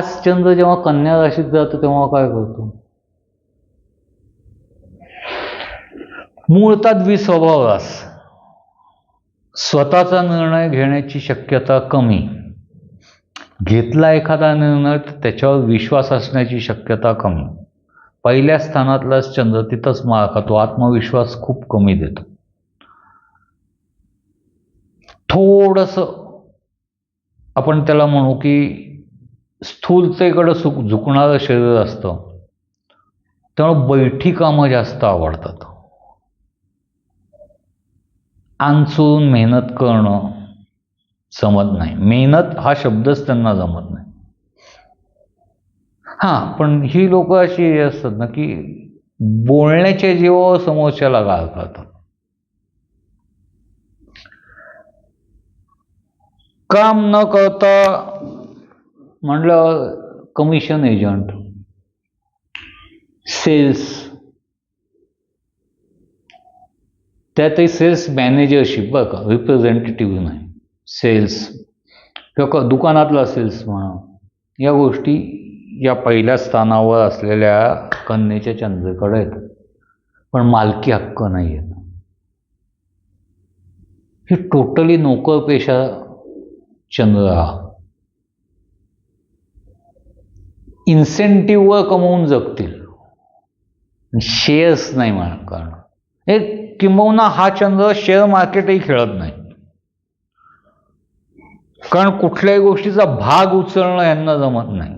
हाच चंद्र जेव्हा कन्या राशीत जातो तेव्हा काय करतो मूळता द्विस्वभाव रास स्वतःचा निर्णय घेण्याची शक्यता कमी. घेतला एखादा निर्णय त्याच्यावर विश्वास असण्याची शक्यता कमी. पहिल्या स्थानातलाच चंद्र तिथंच मार खातो आत्मविश्वास खूप कमी देतो. थोडस आपण त्याला म्हणू की स्थूलतेकडं सुक झुकणारं शरीर असतं. त्यामुळे बैठी कामं जास्त आवडतात. आंचून मेहनत करणं जमत नाही. मेहनत हा शब्दच त्यांना जमत नाही. हां पण ही लोक अशी असतात ना की बोलण्याच्या जीवावर समोरच्याला गाळ करतात काम न करता म्हणलं कमिशन एजंट सेल्स त्यातही सेल्स मॅनेजरशिप बरं का रिप्रेझेंटेटिव्ह नाही. सेल्स किंवा दुकानातला सेल्स म्हणा या गोष्टी या पहिल्या स्थानावर असलेल्या कन्येच्या चंद्रेकडे आहेत. पण मालकी हक्क नाही आहेत ही टोटली नोकरपेशा चंद्र हा इन्सेंटिव्हवर कमवून जगतील. शेअर्स नाही कारण. हे किंबहुना हा चंद्र शेअर मार्केटही खेळत नाही. कारण कुठल्याही गोष्टीचा भाग उचलणं यांना जमत नाही.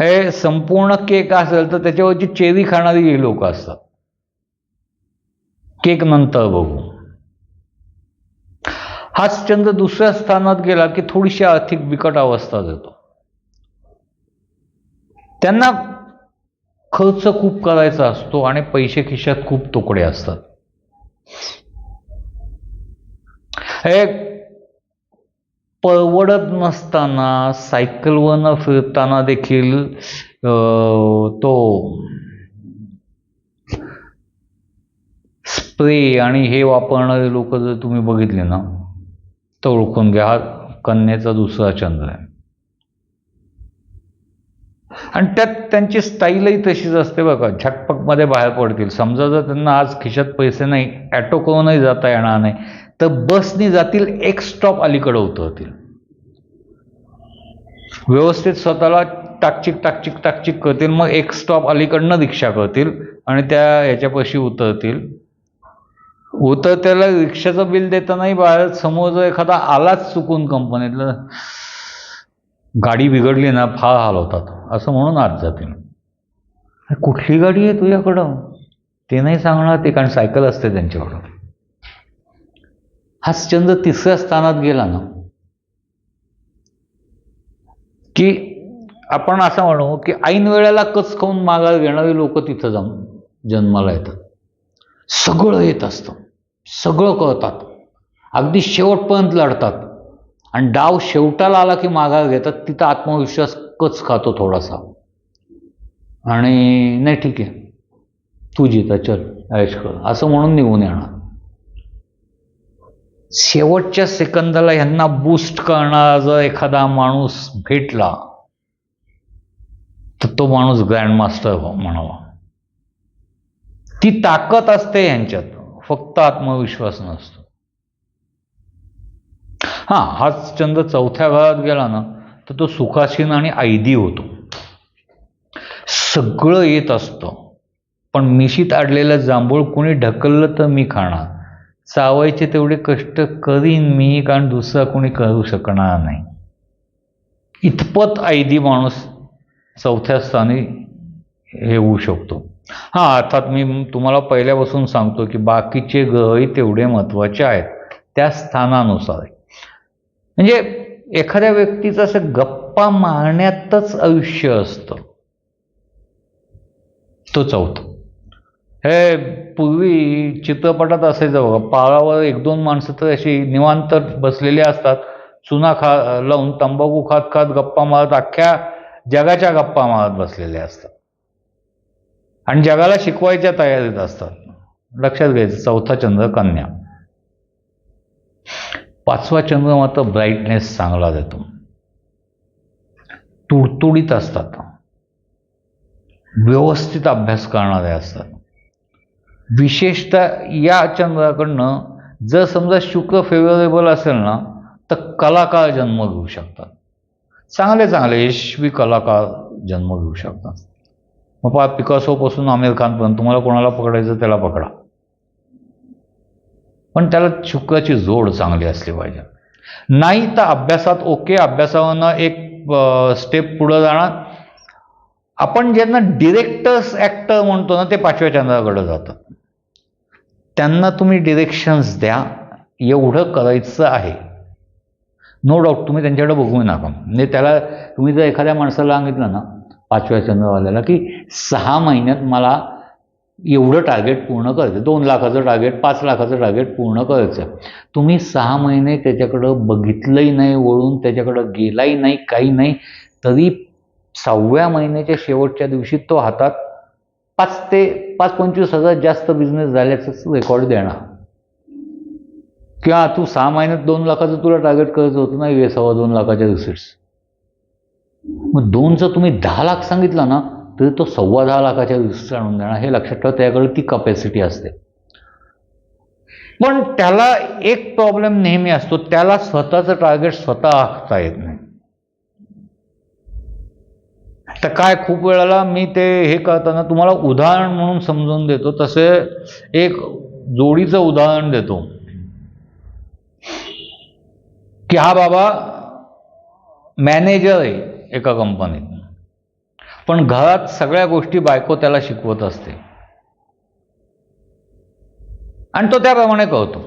हे संपूर्ण केक असेल तर त्याच्यावरची चेरी खाणारी ही लोक असतात. केक नंतर बघू. हाच चंद्र दुसऱ्या स्थानात गेला की थोडीशी आर्थिक बिकट अवस्था देतो. त्यांना खर्च खूप करायचा असतो आणि पैसे खिशात खूप तुकडे असतात. हे परवडत नसताना सायकलवरनं फिरताना देखील तो स्प्रे आणि हे वापरणारे लोक जर तुम्ही बघितले ना तर ओळखून घ्या. हा कन्येचा दुसरा चंद्र आहे. आणि त्यात त्यांची स्टाईलही तशीच असते बघा. झटपकमध्ये बाहेर पडतील. समजा जर त्यांना आज खिशात पैसे नाही ॲटो करूनही जाता येणार नाही तर बसनी जातील एक स्टॉप अलीकडे उतरतील. व्यवस्थित स्वतःला टाकचिक टाकचिक टाकचिक करतील. मग एक स्टॉप अलीकडनं रिक्षा करतील आणि त्या ह्याच्यापाशी उतरतील. उतरत्याला रिक्षाचं बिल देतानाही बाहेर समोर जर एखादा आलाच चुकून कंपनीतलं. गाडी बिघडली ना फार हाल होतात असं म्हणून आत जातील अरे कुठली गाडी आहे तुझ्याकडं? ते नाही सांगणार ते कारण सायकल असते त्यांच्याकडं. हाच चंद्र तिसऱ्या स्थानात गेला ना. की आपण असं म्हणू की ऐन वेळेला कच खाऊन माघार घेणारी लोक तिथं जम जन्माला येतात. सगळं येत असतं. सगळं कळतात. अगदी शेवटपर्यंत लढतात. आणि डाव शेवटाला आला की माघार घेतात तिथं आत्मविश्वास कच खातो थोडासा. आणि नाही ठीक आहे. तू जिता चल ऐश कर असं म्हणून निघून येणार. शेवटच्या सेकंदाला ह्यांना बूस्ट करणारा जर एखादा माणूस भेटला तर तो माणूस ग्रँड मास्टर म्हणावा. ती ताकद असते यांच्यात. फक्त आत्मविश्वास नसतो. हां हाच छंद चौथ्या घरात गेला ना तर तो सुखासीन आणि आयदी होतो. सगळं येत असतं पण मिशीत अडलेलं जांभूळ कोणी ढकललं तर मी खाणार? चावायचे तेवढे कष्ट करीन मी कारण दुसरा कोणी करू शकणार नाही. इतपत आयदी माणूस चौथ्या स्थानी हे होऊ शकतो. हां अर्थात मी तुम्हाला पहिल्यापासून सांगतो की बाकीचे ग्रहही तेवढे महत्त्वाचे आहेत. त्या स्थानानुसार म्हणजे एखाद्या व्यक्तीचं असं गप्पा मारण्यातच आयुष्य असतं. तो चौथा. हे पूर्वी चित्रपटात असायचं बघा पाळावर एक दोन माणसं तर अशी निवांत बसलेली असतात. चुना खा लावून तंबाखू खात खात गप्पा मारत अख्ख्या जगाच्या गप्पा मारत बसलेल्या असतात. आणि जगाला शिकवायच्या तयारीत असतात. लक्षात घ्यायचं चौथा चंद्र कन्या. पाचवा चंद्र मात्र ब्राईटनेस चांगला देतो. तुडतुडीत असतात. व्यवस्थित अभ्यास करणारे असतात. विशेषतः या चंद्राकडनं जर समजा शुक्र फेवरेबल असेल ना तर कलाकार जन्म घेऊ शकतात. चांगले चांगले यशस्वी कलाकार जन्म घेऊ शकतात. मग पहा पिकासोपासून आमिर खानपर्यंत तुम्हाला कोणाला पकडायचं त्याला पकडा. पण त्याला शुक्राची जोड चांगली असली पाहिजे. नाही तर अभ्यासात ओके अभ्यासावरनं एक स्टेप पुढं जाणार. आपण ज्यांना डिरेक्टर्स ॲक्टर म्हणतो ना ते पाचव्या चंद्राकडं जातात. त्यांना तुम्ही डिरेक्शन्स द्या. एवढं करायचं आहे. नो डाऊट तुम्ही त्यांच्याकडे बघू नका. म्हणजे त्याला तुम्ही जर एखाद्या माणसाला सांगितलं ना पाचव्या चंद्रवाल्याला की सहा महिन्यात मला एवढं टार्गेट पूर्ण करायचं. दोन लाखाचं टार्गेट पाच लाखाचं टार्गेट पूर्ण करायचं. तुम्ही सहा महिने त्याच्याकडं बघितलंही नाही वळून त्याच्याकडं गेलाही नाही काही नाही तरी सहाव्या महिन्याच्या शेवटच्या दिवशी तो हातात पाच ते पाच पंचवीस हजार जास्त बिझनेस झाल्याचंच रेकॉर्ड देणार. किंवा तू सहा महिन्यात दोन लाखाचं तुला टार्गेट करायचं होतं ना सव्वा दोन लाखाच्या रिसिट्स मग दोनचं तुम्ही दहा लाख सांगितलं ना तरी तो सव्वा दहा लाखाच्या विस्तृत आणून देणार. हे लक्षात ठेवा त्याकडे ती कपॅसिटी असते. पण त्याला एक प्रॉब्लेम नेहमी असतो त्याला स्वतःचं टार्गेट स्वतः आखता येत नाही. तर काय खूप वेळाला मी ते हे करताना तुम्हाला उदाहरण म्हणून समजून देतो. तसे एक जोडीचं उदाहरण देतो. की हा बाबा मॅनेजर आहे. एका कंपनीत. पण घरात सगळ्या गोष्टी बायको त्याला शिकवत असते. आणि तो त्याप्रमाणे कळतो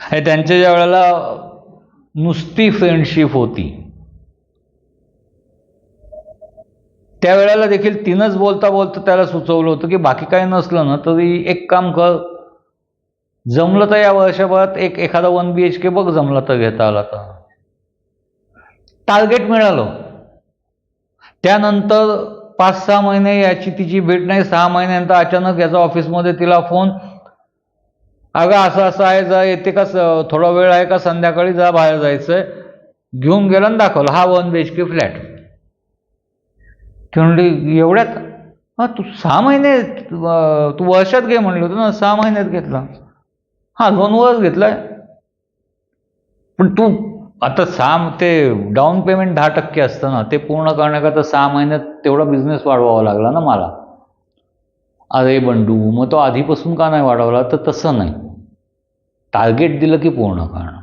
हे त्यांच्या ज्या वेळेला नुसती फ्रेंडशिप होती त्यावेळेला देखील तिनंच बोलता बोलता त्याला सुचवलं होतं की बाकी काही नसलं ना तरी एक काम कर. जमलं तर या वर्षभरात एक एखादा वन बी एच के बघ जमला तर घेता आला तर. टार्गेट मिळालं. त्यानंतर पाच सहा महिने याची तिची भेट नाही. सहा महिन्यानंतर अचानक याचा ऑफिसमध्ये तिला फोन. अगं असं असं आहे जा येते का स- थोडा वेळ आहे का? संध्याकाळी जा बाहेर जायचं आहे घेऊन गेला आणि दाखवलं. हा one B H K flat. ती म्हणली एवढ्यात? हां तू सहा महिने तू वर्षात घे म्हणलं होतं ना. सहा महिन्यात घेतला. हां लोनवरच आहे पण तू आता सहा ते डाऊन पेमेंट दहा टक्के असतं ना ते पूर्ण करण्याकरता सहा महिन्यात तेवढा बिझनेस वाढवावा लागला ना मला. अरे बंडू मग तो आधीपासून का नाही वाढवला? तर तसं नाही. टार्गेट दिलं की पूर्ण करणं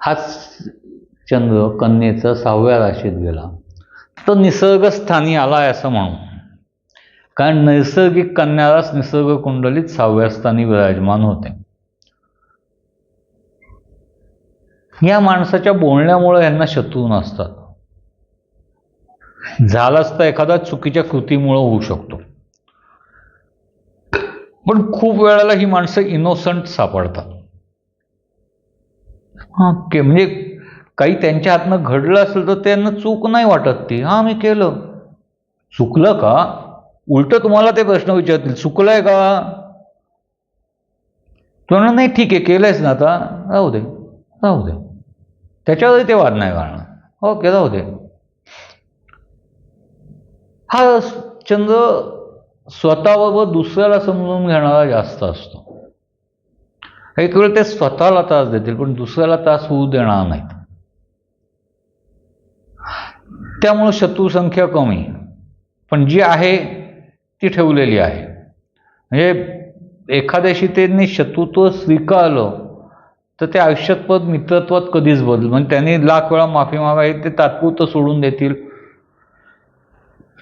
हाच चंद्र कन्येचा सहाव्या राशीत गेला. तो निसर्गस्थानी आला आहे असं म्हणू कारण नैसर्गिक कन्यालाच निसर्ग कुंडलीत सहाव्या स्थानी विराजमान होते. या माणसाच्या बोलण्यामुळे यांना शत्रू नसतात. झालाच तर एखादा चुकीच्या कृतीमुळं होऊ शकतो. पण खूप वेळेला ही माणसं इनोसंट सापडतात. हां के म्हणजे काही त्यांच्या हातनं घडलं असेल तर त्यांना चूक नाही वाटत ती. हां मी केलं. चुकलं का? उलट तुम्हाला ते प्रश्न विचारतील चुकलंय का? तुम्हाला नाही ठीक आहे केलंयच ना आता. राहू दे राहू दे. त्याच्यावरही ते वाद नाही घालणार. ओके राहू दे. हा चंद्र स्वतःबरोबर दुसऱ्याला समजून घेणारा जास्त असतो. एक वेळ ते स्वतःला त्रास देतील पण दुसऱ्याला त्रास होऊ देणार नाहीत. त्यामुळं शत्रू संख्या कमी. पण जी आहे ती ठेवलेली आहे. म्हणजे एखाद्याशी त्यांनी शत्रुत्व स्वीकारलं तर ते आयुष्यात पद मित्रत्वात कधीच बदल म्हणजे त्यांनी लाख वेळा माफी मागावी ते तात्पुरतं सोडून देतील.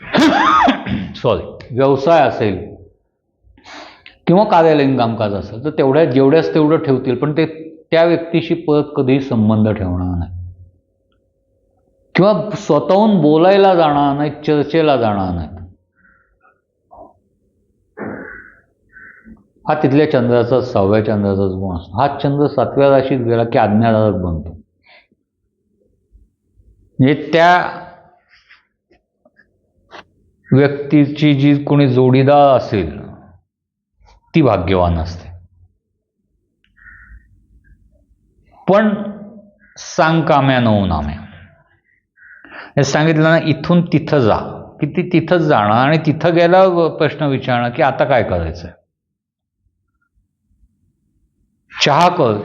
सॉरी व्यवसाय असेल किंवा कार्यालयीन कामकाज असेल तर तेवढ्या जेवढ्याच तेवढं ठेवतील पण ते त्या व्यक्तीशी परत कधीही संबंध ठेवणार नाही. किंवा स्वतःहून बोलायला जाणार नाही चर्चेला जाणार नाही. हा तिथल्या चंद्राचा सहाव्या चंद्राचाच गुण असतो हा चंद्र सातव्या राशीत गेला की आज्ञाधारक बनतो. म्हणजे त्या व्यक्तीची जी कोणी जोडीदार असेल ती भाग्यवान असते. पण सांग काम्या नऊ नाम्या हे सांगितलं ना इथून तिथं जा. की ती तिथंच जाणं आणि तिथं गेला प्रश्न विचारणं की आता काय करायचं चहा कर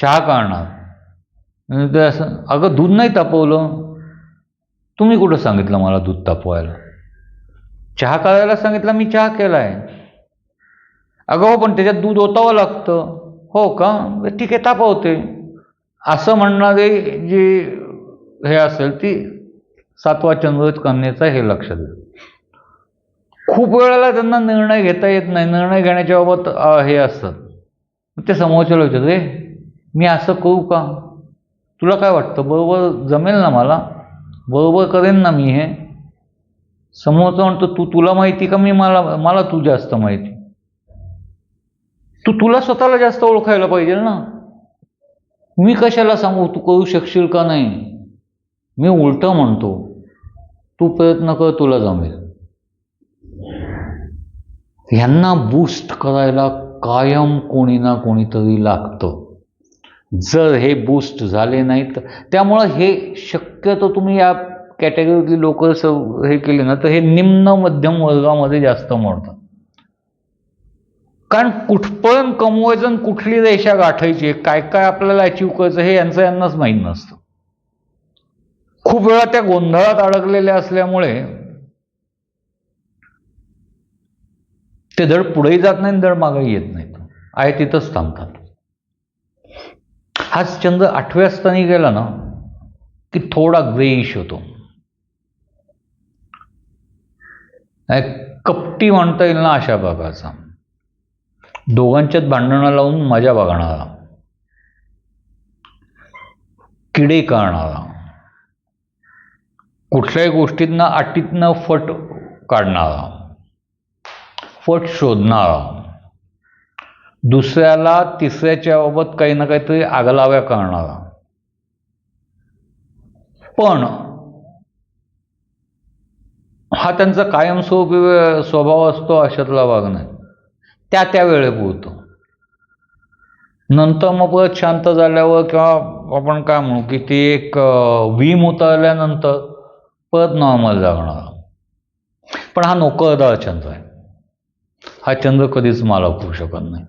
चहा काढणार ते असं अगं दूध नाही तापवलं. तुम्ही कुठं सांगितलं मला दूध तापवायला? चहा करायला सांगितलं मी चहा केला आहे अगं हो पण त्याच्यात दूध ओतावं लागतं. हो का? ठीक आहे तापवते. असं म्हणणारे जे हे असेल ती सातवा चंद्रित करण्याचा हे लक्षात घ्या खूप वेळेला त्यांना निर्णय घेता येत नाही. निर्णय घेण्याच्या बाबत हे असतात त्या समोरच्याला विचारतो रे मी असं करू का? तुला काय वाटतं? बरोबर जमेल ना मला? बरोबर करेन ना मी हे? समोरचा म्हणतो तू तुला माहिती का? मी मला मला तू जास्त माहिती. तू तुला स्वतःला जास्त ओळखायला पाहिजे ना? मी कशाला सांगू? तू करू शकशील का नाही? मी उलट म्हणतो तू प्रयत्न कर तुला जमेल. ह्यांना बूस्ट करायला कायम कोणी ना कोणीतरी लागतं. जर हे बूस्ट झाले नाहीत त्यामुळं हे शक्यतो तुम्ही या कॅटेगरीतली लोक हे केले ना तर हे निम्न मध्यम वर्गामध्ये जास्त मोडतात. कारण कुठपर्यंत कमवायचं आणि कुठली रेषा गाठायची आहे, काय काय आपल्याला अचीव करायचं हे यांचं यांनाच माहीत नसतं. खूप वेळा त्या गोंधळात अडकलेल्या असल्यामुळे ते धड पुढेही जात नाही धड मागेही येत नाहीत. आहे तिथंच थांबतात. हाच चंद्र आठव्या स्थानी गेला ना की थोडा ग्रेईश होतो. कपटी म्हणता येईल ना अशा प्रकारचा दोघांच्यात भांडणं लावून मजा बघणारा. किडे करणारा. कुठल्याही गोष्टींना अटीतनं फट काढणारा. फट शोधणारा दुसऱ्याला तिसऱ्याच्या बाबत काही ना काहीतरी आगलाव्या करणारा पण हा त्यांचा कायमस्वरूपी स्वभाव असतो अशातला भाग नाही. त्या त्या वेळेपुरतो. नंतर मग परत शांत झाल्यावर किंवा आपण काय म्हणू की ती एक विम उतरल्यानंतर परत नॉर्मल जागणार पण हा नोकरदार छंद आहे. हा चंद्र कधीच मला होऊ शकत नाही.